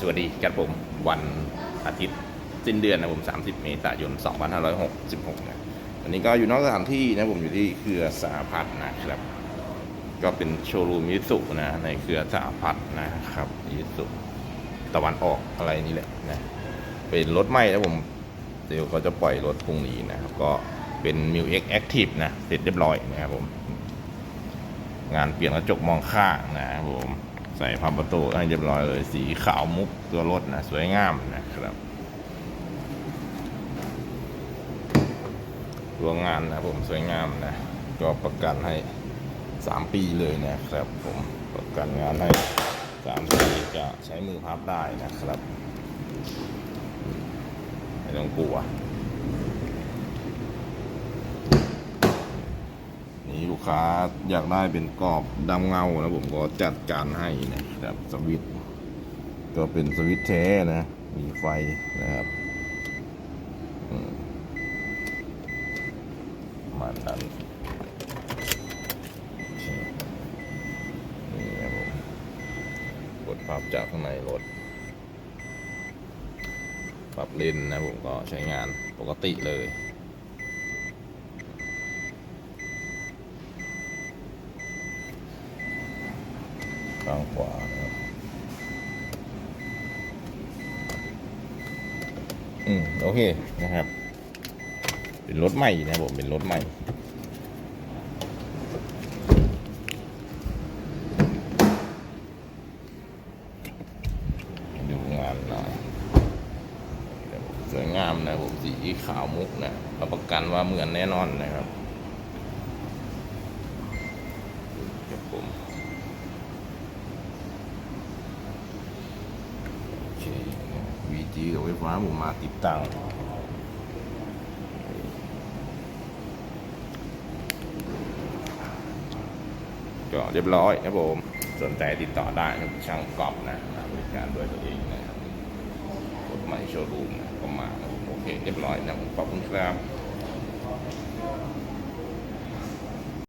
สวัสดีครับผมวันอาทิตย์สิ้นเดือนนะผม 30 เมษายน 2566นะวันนี้ก็อยู่นอกสถานที่นะผมอยู่ที่เครือสหพัฒน์นะครับ ก็เป็นโชว์รูมมิสุนะในเครือสหพัฒน์นะครับมิสุตะวันออกอะไรนี่แหละนะเป็นรถใหม่นะผมเดี๋ยวเขาจะปล่อยรถพรุ่งนี้นะครับ ก็เป็น m ิว X Active นะเสร็จเรียบร้อยนะครับผม งานเปลี่ยนกระจกมองข้างนะครับผม ใส่พับประตูให้เรียบร้อยเลย สีขาวมุกตัวรถนะ สวยงามนะครับ ตัวงานนะผมสวยงามนะ ก็ประกันให้สามปีเลยนะครับผมประกันงานให้สามปีจะใช้มือพับได้นะครับ ไม่ต้องกลัว นี่ลูก ค้าอยากได้เป็นกรอบดำเงานะผมก็จัดการให้นะครับสวิตก็เป็นสวิตแท้นะ มีไฟนะครับมาณนั้นนี่ครับผมกดปรับจากข้างในรถปรับเลนนะผมก็ใช้งานปกติเลย ข้างขวานะครับอืมโอเคนะครับ เป็นรถใหม่นะผมเป็นรถใหม่ดูงานหน่อยครับผมสวยงามนะผมสีขาวมุกนะรับประกันว่าเหมือนแน่นอนนะครับผม ควีจีกับไฟฟ้าผมมาติดตั้งก็เรียบร้อยครับผมสนใจติดต่อได้ครับช่างกรอบนะบริการด้วยตัวเองนะครับรถใหม่โชว์รูมนะก็มาโอเคเรียบร้อยนะผมขอบคุณครับ